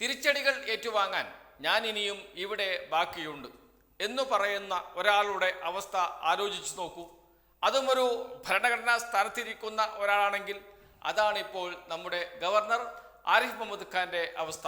തിരിച്ചടികൾ ഏറ്റുവാങ്ങാൻ ഞാൻ ഇനിയും ഇവിടെ ബാക്കിയുണ്ട് എന്ന് പറയുന്ന ഒരാളുടെ അവസ്ഥ ആലോചിച്ച് നോക്കൂ. അതും ഒരു ഭരണഘടനാ സ്ഥാനത്തിരിക്കുന്ന ഒരാളാണെങ്കിൽ അതാണിപ്പോൾ നമ്മുടെ ഗവർണർ ആരിഫ് മുഹമ്മദ് ഖാന്റെ അവസ്ഥ.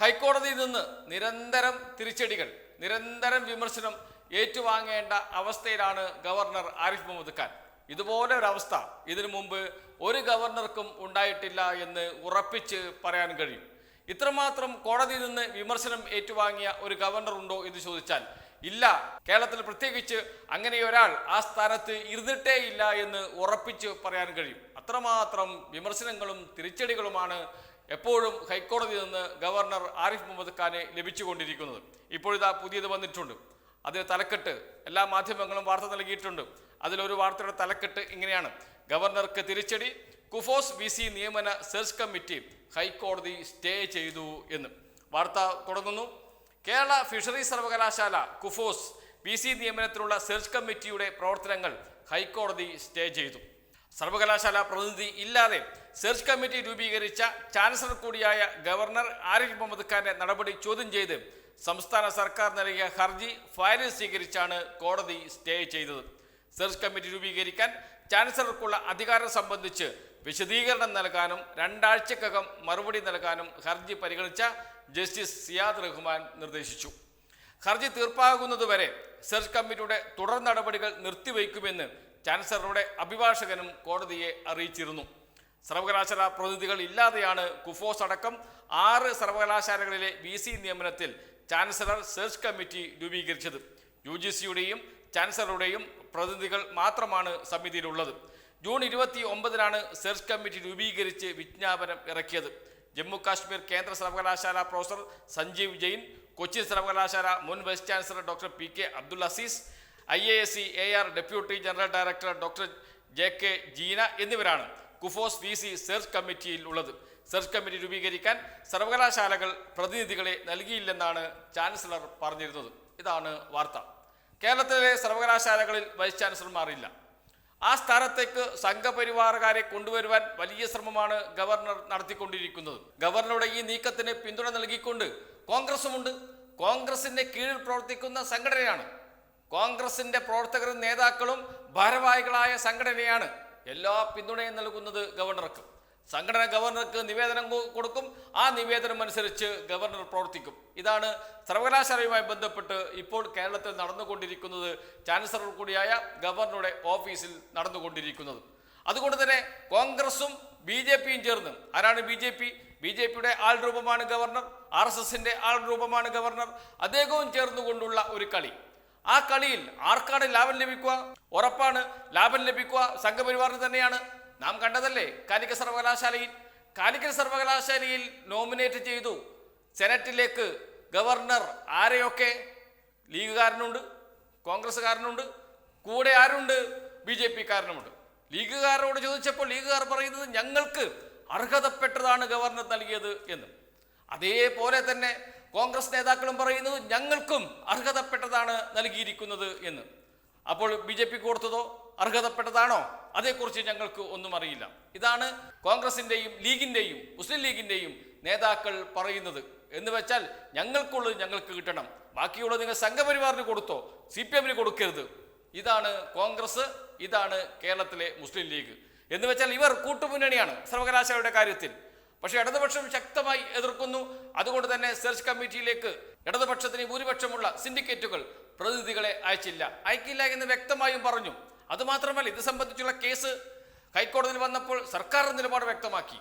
ഹൈക്കോടതിയിൽ നിന്ന് നിരന്തരം തിരിച്ചടികൾ നിരന്തരം വിമർശനം ഏറ്റുവാങ്ങേണ്ട അവസ്ഥയിലാണ് ഗവർണർ ആരിഫ് മുഹമ്മദ് ഖാൻ. ഇതുപോലെ ഒരു അവസ്ഥ ഇതിനു മുമ്പ് ഒരു ഗവർണർക്കും ഉണ്ടായിട്ടില്ല എന്ന് ഉറപ്പിച്ച് പറയാൻ കഴിയും. ഇത്രമാത്രം കോടതിയിൽ നിന്ന് വിമർശനം ഏറ്റുവാങ്ങിയ ഒരു ഗവർണർ ഉണ്ടോ എന്ന് ചോദിച്ചാൽ ഇല്ല. കേരളത്തിൽ പ്രത്യേകിച്ച് അങ്ങനെ ഒരാൾ ആ സ്ഥാനത്ത് ഇരുന്നിട്ടേ ഇല്ല എന്ന് ഉറപ്പിച്ച് പറയാൻ കഴിയും. അത്രമാത്രം വിമർശനങ്ങളും തിരിച്ചടികളുമാണ് എപ്പോഴും ഹൈക്കോടതിയിൽ നിന്ന് ഗവർണർ ആരിഫ് മുഹമ്മദ് ഖാനെ ലഭിച്ചുകൊണ്ടിരിക്കുന്നത്. ഇപ്പോഴിതാ പുതിയത് വന്നിട്ടുണ്ട്. അതിന് തലക്കെട്ട്. എല്ലാ മാധ്യമങ്ങളും വാർത്ത നൽകിയിട്ടുണ്ട്. അതിലൊരു വാർത്തയുടെ തലക്കെട്ട് ഇങ്ങനെയാണ്. ഗവർണർക്ക് തിരിച്ചടി കുഫോസ് വി സി നിയമന സെർച്ച് കമ്മിറ്റി ഹൈക്കോടതി സ്റ്റേ ചെയ്തു എന്ന്. വാർത്ത തുടങ്ങുന്നു. കേരള ഫിഷറീസ് സർവകലാശാല കുഫോസ് വി സി നിയമനത്തിനുള്ള സെർച്ച് കമ്മിറ്റിയുടെ പ്രവർത്തനങ്ങൾ ഹൈക്കോടതി സ്റ്റേ ചെയ്തു. സർവകലാശാല പ്രതിനിധി ഇല്ലാതെ സെർച്ച് കമ്മിറ്റി രൂപീകരിച്ച ചാൻസലർ കൂടിയായ ഗവർണർ ആരിഫ് മുഹമ്മദ് ഖാന്റെ നടപടി ചോദ്യം ചെയ്ത് സംസ്ഥാന സർക്കാർ നൽകിയ ഹർജി ഫയലിൽ സ്വീകരിച്ചാണ് കോടതി സ്റ്റേ ചെയ്തത്. സെർച്ച് കമ്മിറ്റി രൂപീകരിക്കാൻ ചാൻസലർക്കുള്ള അധികാരം സംബന്ധിച്ച് വിശദീകരണം നൽകാനും രണ്ടാഴ്ചക്കകം മറുപടി നൽകാനും ഹർജി പരിഗണിച്ച ജസ്റ്റിസ് സിയാദ് റഹ്മാൻ നിർദ്ദേശിച്ചു. ഹർജി തീർപ്പാകുന്നതുവരെ സെർച്ച് കമ്മിറ്റിയുടെ തുടർ നടപടികൾ നിർത്തിവെക്കുമെന്ന് ചാൻസലറുടെ അഭിഭാഷകനും കോടതിയെ അറിയിച്ചിരുന്നു. സർവകലാശാല പ്രതിനിധികൾ ഇല്ലാതെയാണ് കുഫോസ് അടക്കം ആറ് സർവകലാശാലകളിലെ വി സി നിയമനത്തിൽ ചാൻസലർ സെർച്ച് കമ്മിറ്റി രൂപീകരിച്ചത്. യു ജി സിയുടെയും ചാൻസലറുടെയും പ്രതിനിധികൾ മാത്രമാണ് സമിതിയിലുള്ളത്. ജൂൺ ഇരുപത്തി ഒമ്പതിനാണ് സെർച്ച് കമ്മിറ്റി രൂപീകരിച്ച് വിജ്ഞാപനം ഇറക്കിയത്. ജമ്മു കാശ്മീർ കേന്ദ്ര സർവകലാശാല പ്രൊഫസർ സഞ്ജീവ് ജെയിൻ കൊച്ചി സർവകലാശാല മുൻ vice chancellor doctor P K Abdul Aziz I A S C A R deputy general director doctor J K Jeena എന്നിവരാണ് കുഫോസ് വി സി സെർച്ച് കമ്മിറ്റിയിൽ ഉള്ളത്. സെർച്ച് കമ്മിറ്റി രൂപീകരിക്കാൻ സർവകലാശാലകൾ പ്രതിനിധികളെ നൽകിയില്ലെന്നാണ് ചാൻസലർ പറഞ്ഞിരുന്നത്. ഇതാണ് വാർത്ത. കേരളത്തിലെ സർവകലാശാലകളിൽ വൈസ് ചാൻസലർമാർ ഇല്ല ആ സ്ഥാനത്തേക്ക് സംഘപരിവാറുകാരെ കൊണ്ടുവരുവാൻ വലിയ ശ്രമമാണ് ഗവർണർ നടത്തിക്കൊണ്ടിരിക്കുന്നത്. ഗവർണറുടെ ഈ നീക്കത്തിന് പിന്തുണ നൽകിക്കൊണ്ട് കോൺഗ്രസുമുണ്ട്. കോൺഗ്രസിന്റെ കീഴിൽ പ്രവർത്തിക്കുന്ന സംഘടനയാണ്. കോൺഗ്രസിന്റെ പ്രവർത്തകരും നേതാക്കളും ഭാരവാഹികളായ സംഘടനയാണ് എല്ലാ പിന്തുണയും നൽകുന്നത് ഗവർണർക്ക്. സംഘടന ഗവർണർക്ക് നിവേദനം കൊടുക്കും. ആ നിവേദനം അനുസരിച്ച് ഗവർണർ പ്രവർത്തിക്കും. ഇതാണ് സർവകലാശാലയുമായി ബന്ധപ്പെട്ട് ഇപ്പോൾ കേരളത്തിൽ നടന്നുകൊണ്ടിരിക്കുന്നത് ചാൻസലർ കൂടിയായ ഗവർണറുടെ ഓഫീസിൽ നടന്നുകൊണ്ടിരിക്കുന്നത്. അതുകൊണ്ട് തന്നെ കോൺഗ്രസും ബി ജെ പിയും ചേർന്ന് ആരാണ് B J P? B J പിയുടെ ആൾ രൂപമാണ് ഗവർണർ ആർ എസ് എസിന്റെ ആൾ രൂപമാണ് ഗവർണർ. അദ്ദേഹവും ചേർന്നുകൊണ്ടുള്ള ഒരു കളി. ആ കളിയിൽ ആർക്കാണ് ലാഭം ലഭിക്കുക? ഉറപ്പാണ് ലാഭം ലഭിക്കുക സംഘപരിവാറിന് തന്നെയാണ്. നാം കണ്ടതല്ലേ? കാലിക്കറ്റ് സർവകലാശാലയിൽ കാലിക്കറ്റ് സർവകലാശാലയിൽ നോമിനേറ്റ് ചെയ്തു. സെനറ്റിലേക്ക് ഗവർണർ ആരെയൊക്കെ? ലീഗുകാരനുണ്ട് കോൺഗ്രസ്സുകാരനുണ്ട് കൂടെ ആരുണ്ട്? B J പിക്കാരനുമുണ്ട്. ലീഗുകാരോട് ചോദിച്ചപ്പോൾ ലീഗുകാർ പറയുന്നത് ഞങ്ങൾക്ക് അർഹതപ്പെട്ടതാണ് ഗവർണർ നൽകിയത് എന്ന്. അതേപോലെ തന്നെ കോൺഗ്രസ് നേതാക്കളും പറയുന്നത് ഞങ്ങൾക്കും അർഹതപ്പെട്ടതാണ് നൽകിയിരിക്കുന്നത് എന്ന്. അപ്പോൾ ബി ജെ പി കൊടുത്തതോ? അർഹതപ്പെട്ടതാണോ? അതേക്കുറിച്ച് ഞങ്ങൾക്ക് ഒന്നും അറിയില്ല. ഇതാണ് കോൺഗ്രസിന്റെയും ലീഗിന്റെയും മുസ്ലിം ലീഗിന്റെയും നേതാക്കൾ പറയുന്നത്. എന്ന് വെച്ചാൽ ഞങ്ങൾക്കുള്ളത് ഞങ്ങൾക്ക് കിട്ടണം. ബാക്കിയുള്ളത് നിങ്ങൾ സംഘപരിവാറിന് കൊടുത്തോ? സി പി എമ്മിന് കൊടുക്കരുത്. ഇതാണ് കോൺഗ്രസ് ഇതാണ് കേരളത്തിലെ മുസ്ലിം ലീഗ്. എന്ന് വെച്ചാൽ ഇവർ കൂട്ടുമുന്നണിയാണ് സർവകലാശാലയുടെ കാര്യത്തിൽ. പക്ഷേ ഇടതുപക്ഷം ശക്തമായി എതിർക്കുന്നു. അതുകൊണ്ട് തന്നെ സെർച്ച് കമ്മിറ്റിയിലേക്ക് ഇടതുപക്ഷത്തിന് ഭൂരിപക്ഷമുള്ള സിൻഡിക്കേറ്റുകൾ പ്രതിനിധികളെ അയച്ചില്ല. അയക്കില്ല എന്ന് വ്യക്തമായും പറഞ്ഞു. അതുമാത്രമല്ല ഇത് സംബന്ധിച്ചുള്ള കേസ് ഹൈക്കോടതിയിൽ വന്നപ്പോൾ സർക്കാർ നിലപാട് വ്യക്തമാക്കി.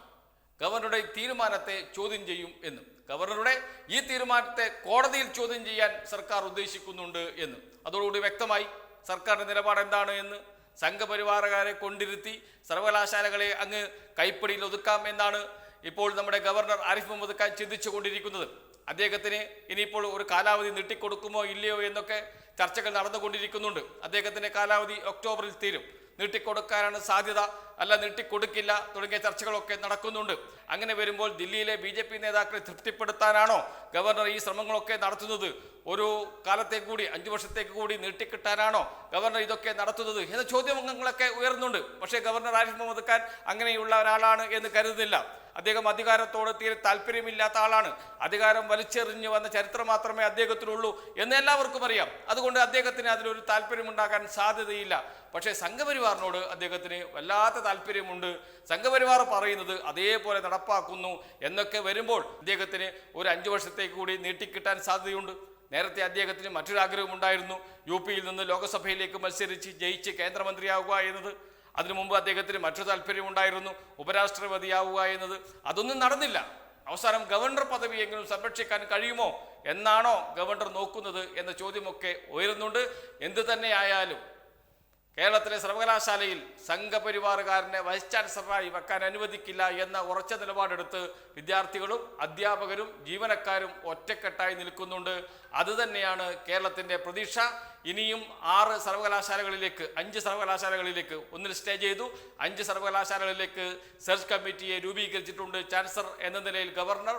ഗവർണറുടെ തീരുമാനത്തെ ചോദ്യം ചെയ്യും എന്ന്. ഗവർണറുടെ ഈ തീരുമാനത്തെ കോടതിയിൽ ചോദ്യം ചെയ്യാൻ സർക്കാർ ഉദ്ദേശിക്കുന്നുണ്ട് എന്ന്. അതോടുകൂടി വ്യക്തമായി സർക്കാരിന്റെ നിലപാട് എന്താണ് എന്ന് സംഘപരിവാറുകാരെ കൊണ്ടിരുത്തി സർവകലാശാലകളെ അങ്ങ് കൈപ്പിടിയിൽ ഒതുക്കാം എന്നാണ് ഇപ്പോൾ നമ്മുടെ ഗവർണർ ആരിഫ് മുഹമ്മദ് ഖാൻ ചിന്തിച്ചു കൊണ്ടിരിക്കുന്നത് അദ്ദേഹത്തിന് ഇനിയിപ്പോൾ ഒരു കാലാവധി നീട്ടിക്കൊടുക്കുമോ ഇല്ലയോ എന്നൊക്കെ ചർച്ചകൾ നടന്നുകൊണ്ടിരിക്കുന്നുണ്ട്. അദ്ദേഹത്തിന്റെ കാലാവധി ഒക്ടോബറിൽ തീരും. നീട്ടിക്കൊടുക്കാനാണ് സാധ്യത. അല്ല നീട്ടിക്കൊടുക്കില്ല തുടങ്ങിയ ചർച്ചകളൊക്കെ നടക്കുന്നുണ്ട്. അങ്ങനെ വരുമ്പോൾ ദില്ലിയിലെ ബി ജെ പി നേതാക്കളെ തൃപ്തിപ്പെടുത്താനാണോ ഗവർണർ ഈ ശ്രമങ്ങളൊക്കെ നടത്തുന്നത്? ഒരു കാലത്തേക്ക് കൂടി അഞ്ചു വർഷത്തേക്ക് കൂടി നീട്ടിക്കിട്ടാനാണോ ഗവർണർ ഇതൊക്കെ നടത്തുന്നത്? എന്ന ചോദ്യമംഗങ്ങളൊക്കെ ഉയർന്നുണ്ട്. പക്ഷേ ഗവർണർ ആരിഫ് മുഹമ്മദ് ഖാൻ അങ്ങനെയുള്ള ഒരാളാണ് എന്ന് കരുതുന്നില്ല. അദ്ദേഹം അധികാരത്തോട് തീരെ താല്പര്യമില്ലാത്ത ആളാണ്. അധികാരം വലിച്ചെറിഞ്ഞു വന്ന ചരിത്രം മാത്രമേ അദ്ദേഹത്തിനുള്ളൂ എന്ന് എല്ലാവർക്കും അറിയാം. അതുകൊണ്ട് അദ്ദേഹത്തിന് അതിലൊരു താല്പര്യമുണ്ടാകാൻ സാധ്യതയില്ല. പക്ഷേ സംഘപരിവാറിനോട് അദ്ദേഹത്തിന് വല്ലാത്ത താല്പര്യമുണ്ട്. സംഘപരിവാർ പറയുന്നത് അതേപോലെ നടപ്പാക്കുന്നു എന്നൊക്കെ വരുമ്പോൾ അദ്ദേഹത്തിന് ഒരു അഞ്ചു വർഷത്തേക്ക് കൂടി നീട്ടിക്കിട്ടാൻ സാധ്യതയുണ്ട്. നേരത്തെ അദ്ദേഹത്തിന് മറ്റൊരു ആഗ്രഹമുണ്ടായിരുന്നു യു പിയിൽ നിന്ന് ലോക്സഭയിലേക്ക് മത്സരിച്ച് ജയിച്ച് കേന്ദ്രമന്ത്രിയാവുക എന്നത്. അതിനു മുമ്പ് അദ്ദേഹത്തിന് മറ്റൊരു താല്പര്യമുണ്ടായിരുന്നു ഉപരാഷ്ട്രപതിയാവുക എന്നത് അതൊന്നും നടന്നില്ല. അവസാനം ഗവർണർ പദവിയെങ്കിലും സംരക്ഷിക്കാൻ കഴിയുമോ? എന്നാണോ ഗവർണർ നോക്കുന്നത് എന്ന ചോദ്യമൊക്കെ ഉയരുന്നുണ്ട്. എന്തു തന്നെയായാലും കേരളത്തിലെ സർവകലാശാലയിൽ സംഘപരിവാറുകാരനെ വൈസ് ചാൻസലറായി വെക്കാൻ അനുവദിക്കില്ല എന്ന ഉറച്ച നിലപാടെടുത്ത് വിദ്യാർത്ഥികളും അധ്യാപകരും ജീവനക്കാരും ഒറ്റക്കെട്ടായി നിൽക്കുന്നുണ്ട്. അതുതന്നെയാണ് കേരളത്തിന്റെ പ്രതീക്ഷ. ഇനിയും ആറ് സർവകലാശാലകളിലേക്ക് അഞ്ച് സർവകലാശാലകളിലേക്ക് ഒന്നിൽ സ്റ്റേ ചെയ്തു. അഞ്ച് സർവകലാശാലകളിലേക്ക് സെർച്ച് കമ്മിറ്റിയെ രൂപീകരിച്ചിട്ടുണ്ട് ചാൻസലർ എന്ന നിലയിൽ ഗവർണർ.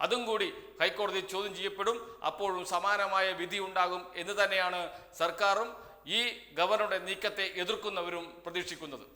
അതും കൂടി ഹൈക്കോടതി ചോദ്യം ചെയ്യപ്പെടും. അപ്പോഴും സമാനമായ വിധി ഉണ്ടാകും എന്ന് തന്നെയാണ് സർക്കാരും ഈ ഗവർണറുടെ നീക്കത്തെ എതിർക്കുന്നവരും പ്രതീക്ഷിക്കുന്നത്.